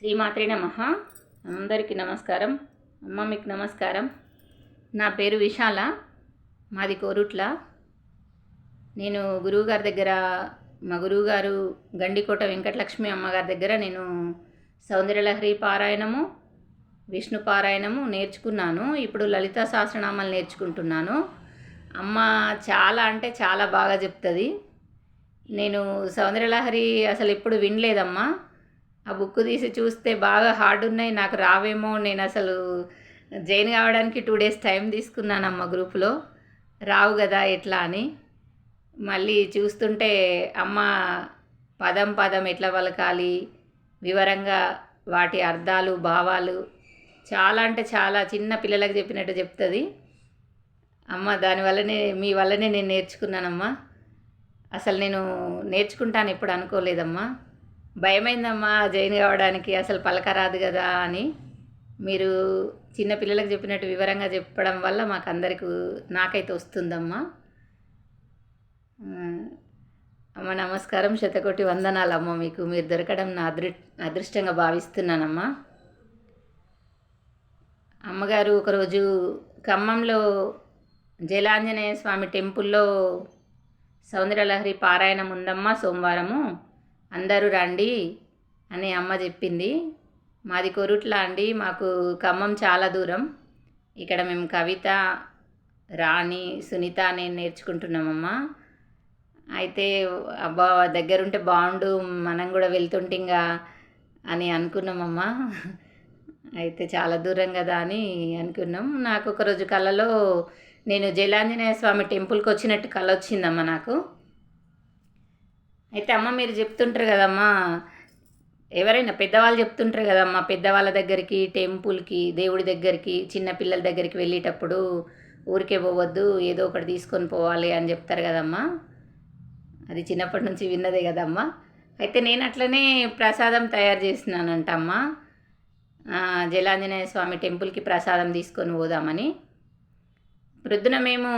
శ్రీమాత్రి నమ. అందరికీ నమస్కారం. అమ్మ మీకు నమస్కారం. నా పేరు విశాల. మాది కోరుట్ల. నేను గురువుగారి దగ్గర మా గురువుగారు గండికోట వెంకటలక్ష్మి అమ్మగారి దగ్గర నేను సౌందర్యలహరి పారాయణము విష్ణు పారాయణము నేర్చుకున్నాను. ఇప్పుడు లలిత సహస్రనామాలు నేర్చుకుంటున్నాను. అమ్మ చాలా అంటే చాలా బాగా చెప్తుంది. నేను సౌందర్యలహరి అసలు ఎప్పుడు వినలేదమ్మా. ఆ బుక్ తీసి చూస్తే బాగా హార్డ్ ఉన్నాయి నాకు రావేమో నేను అసలు జైన్ కావడానికి టూ డేస్ టైం తీసుకున్నానమ్మ గ్రూప్లో. రావు కదా ఎట్లా అని. మళ్ళీ చూస్తుంటే అమ్మ పదం పదం ఎట్లా పలకాలి వివరంగా వాటి అర్థాలు భావాలు చాలా అంటే చాలా చిన్న పిల్లలకు చెప్పినట్టు చెప్తుంది. అమ్మ దానివల్లనే మీ వల్లనే నేను నేర్చుకున్నానమ్మా. అసలు నేను నేర్చుకుంటాను ఎప్పుడు అనుకోలేదమ్మా. భయమైందమ్మా జైన్ కావడానికి అసలు పలకరాదు కదా అని మీరు చిన్న పిల్లలకు చెప్పినట్టు వివరంగా చెప్పడం వల్ల మాకు అందరికీ నాకైతే వస్తుందమ్మా. అమ్మ నమస్కారం శతకోటి వందనాలమ్మ మీకు. మీరు దొరకడం నా అదృ అదృష్టంగా భావిస్తున్నానమ్మా. అమ్మగారు ఒకరోజు ఖమ్మంలో జలాంజనేయ స్వామి టెంపుల్లో సౌందర్యలహరి పారాయణం ఉందమ్మా సోమవారము. అందరూ రండి అని అమ్మ చెప్పింది. మాది కొరుట్ల అండి మాకు ఖమ్మం చాలా దూరం. ఇక్కడ మేము కవిత రాణి సునీత నేను నేర్చుకుంటున్నామమ్మా. అయితే అబ్బా దగ్గరుంటే బాగుండు మనం కూడా వెళ్తుంటే ఇంకా అని అనుకున్నామమ్మా. అయితే చాలా దూరం కదా అని అనుకున్నాం. నాకు ఒకరోజు కళలో నేను జలాంజనేయ స్వామి టెంపుల్కి వచ్చినట్టు కళ వచ్చిందమ్మా నాకు. అయితే అమ్మ మీరు చెప్తుంటారు కదమ్మా. ఎవరైనా పెద్దవాళ్ళు చెప్తుంటారు కదమ్మా పెద్దవాళ్ళ దగ్గరికి టెంపుల్కి దేవుడి దగ్గరికి చిన్నపిల్లల దగ్గరికి వెళ్ళేటప్పుడు ఊరికే పోవద్దు ఏదో ఒకటి తీసుకొని పోవాలి అని చెప్తారు కదమ్మా. అది చిన్నప్పటి నుంచి విన్నదే కదమ్మా. అయితే నేను అట్లనే ప్రసాదం తయారు చేసినానంట అమ్మ జలాంజనేయ స్వామి టెంపుల్కి ప్రసాదం తీసుకొని పోదామని. ప్రొద్దున మేము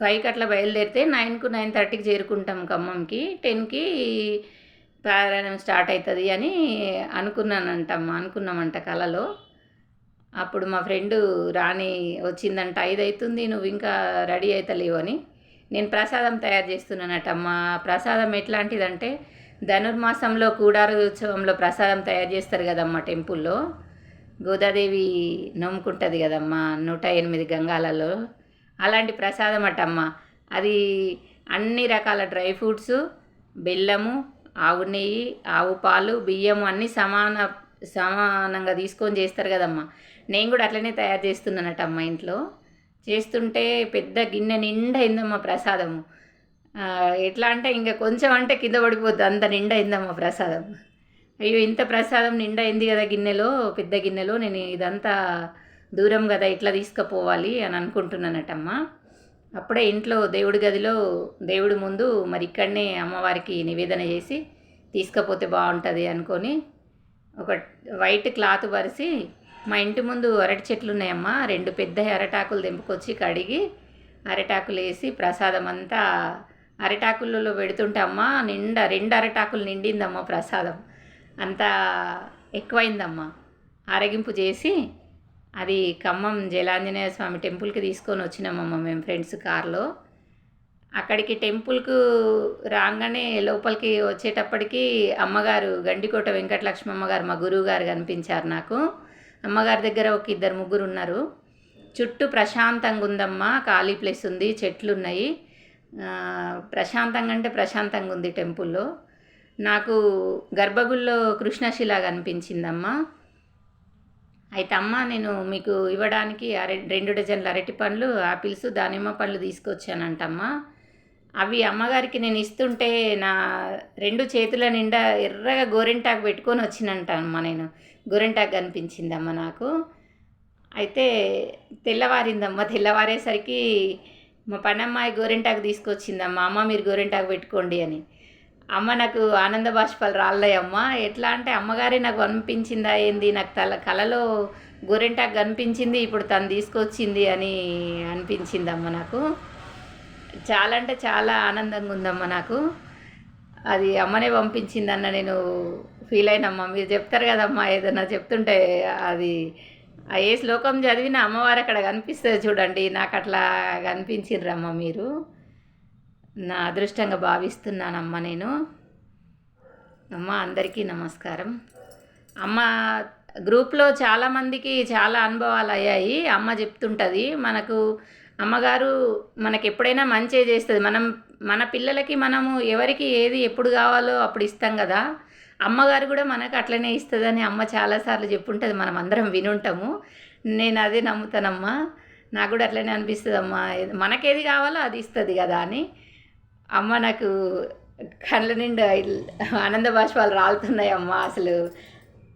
ఫైవ్కి అట్లా బయలుదేరితే నైన్కు నైన్ థర్టీకి చేరుకుంటాం ఖమ్మంకి టెన్కి ప్రయాణం స్టార్ట్ అవుతుంది అని అనుకున్నానంటమ్మ అనుకున్నామంట కలలో. అప్పుడు మా ఫ్రెండు రాణి వచ్చిందంట ఐదు అవుతుంది నువ్వు ఇంకా రెడీ అవుతలేవు అని. నేను ప్రసాదం తయారు చేస్తున్నానటమ్మా. ప్రసాదం ఎట్లాంటిదంటే ధనుర్మాసంలో కూడారు ఉత్సవంలో ప్రసాదం తయారు చేస్తారు కదమ్మా టెంపుల్లో. గోదాదేవి నమ్ముకుంటుంది కదమ్మా నూట ఎనిమిది గంగాలలో. అలాంటి ప్రసాదం అటమ్మా అది అన్ని రకాల డ్రై ఫ్రూట్స్ బెల్లము ఆవు నెయ్యి ఆవు పాలు బియ్యము అన్నీ సమాన సమానంగా తీసుకొని చేస్తారు కదమ్మా. నేను కూడా అట్లనే తయారు చేస్తున్నానటమ్మ ఇంట్లో. చేస్తుంటే పెద్ద గిన్నె నిండా అయిందమ్మా ప్రసాదము. ఎట్లా అంటే ఇంకా కొంచెం అంటే కింద పడిపోద్ది అంత నిండా అయిందమ్మా ప్రసాదం. అయ్యో ఇంత ప్రసాదం నిండా అయింది కదా గిన్నెలో పెద్ద గిన్నెలో నేను ఇదంతా దూరం కదా ఇట్లా తీసుకుపోవాలి అని అనుకుంటున్నానటమ్మా. అప్పుడే ఇంట్లో దేవుడి గదిలో దేవుడి ముందు మరి ఇక్కడనే అమ్మవారికి నివేదన చేసి తీసుకపోతే బాగుంటుంది అనుకొని ఒక వైట్ క్లాత్ పరిచి మా ఇంటి ముందు అరటి చెట్లు ఉన్నాయమ్మా. రెండు పెద్ద అరటాకులు తెంపుకొచ్చి కడిగి అరటాకులు వేసి ప్రసాదం అంతా అరటాకులలో పెడుతుంటే అమ్మ నిండా రెండు అరటాకులు నిండిందమ్మా ప్రసాదం. అంతా ఎక్కువైందమ్మా. ఆరగింపు చేసి అది ఖమ్మం జలాంజనేయ స్వామి టెంపుల్కి తీసుకొని వచ్చినామమ్మ మేము ఫ్రెండ్స్ కార్లో. అక్కడికి టెంపుల్కు రాగానే లోపలికి వచ్చేటప్పటికి అమ్మగారు గండికోట వెంకటలక్ష్మి అమ్మగారు మా గురువు గారు కనిపించారు నాకు. అమ్మగారి దగ్గర ఒక ఇద్దరు ముగ్గురు ఉన్నారు. చుట్టూ ప్రశాంతంగా ఉందమ్మా ఖాళీ ప్లేస్ ఉంది చెట్లు ఉన్నాయి ప్రశాంతంగా అంటే ప్రశాంతంగా ఉంది టెంపుల్లో. నాకు గర్భగుల్లో కృష్ణశిల కనిపించిందమ్మా. అయితే అమ్మ నేను మీకు ఇవ్వడానికి అరె రెండు డజన్ల అరటి పండ్లు ఆపిల్స్ దానిమ్మ పండ్లు తీసుకొచ్చానంటమ్మా. అవి అమ్మగారికి నేను ఇస్తుంటే నా రెండు చేతుల నిండా ఎర్రగా గోరెంటాకు పెట్టుకొని వచ్చినంట అమ్మ నేను. గోరెంటాకు కనిపించిందమ్మ నాకు. అయితే తెల్లవారిందమ్మ తెల్లవారేసరికి మా పనమ్మాయి గోరెంటాకు తీసుకొచ్చిందమ్మ. అమ్మ మీరు గోరెంటాకు పెట్టుకోండి అని. అమ్మ నాకు ఆనంద బాష్పాలు రాళ్ళయ్యమ్మ ఎట్లా అంటే అమ్మగారే నాకు అనిపించిందా ఏంది? నాకు తల కలలో గోరెంటాకు కనిపించింది ఇప్పుడు తను తీసుకొచ్చింది అని అనిపించిందమ్మ నాకు. చాలా అంటే చాలా ఆనందంగా ఉందమ్మ నాకు. అది అమ్మనే పంపించిందన్న నేను ఫీల్ అయినమ్మా. మీరు చెప్తారు కదమ్మా ఏదన్నా చెప్తుంటే అది. ఏ శ్లోకం చదివిన అమ్మవారు అక్కడ కనిపిస్తుంది చూడండి. నాకు అట్లా కనిపించిండ్రమ్మ మీరు. నా అదృష్టంగా భావిస్తున్నానమ్మ నేను. అమ్మ అందరికీ నమస్కారం. అమ్మ గ్రూప్లో చాలామందికి చాలా అనుభవాలు అయ్యాయి. అమ్మ చెప్తుంటుంది మనకు అమ్మగారు మనకి ఎప్పుడైనా మంచి చేస్తుంది. మనం మన పిల్లలకి మనము ఎవరికి ఏది ఎప్పుడు కావాలో అప్పుడు ఇస్తాం కదా. అమ్మగారు కూడా మనకు అట్లనే ఇస్తుందని అమ్మ చాలాసార్లు చెప్పుంటుంది. మనం అందరం వినుంటాము. నేను అదే నమ్ముతానమ్మా. నాకు కూడా అట్లనే అనిపిస్తుంది అమ్మ మనకేది కావాలో అది ఇస్తుంది కదా అని. అమ్మ నాకు కళ్ళ నిండా ఆనంద బాష్పాలు రాలుతున్నాయి అమ్మ. అసలు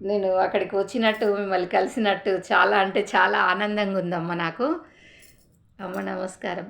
నేను అక్కడికి వచ్చినట్టు మిమ్మల్ని కలిసినట్టు చాలా అంటే చాలా ఆనందంగా ఉందమ్మ నాకు. అమ్మ నమస్కారం.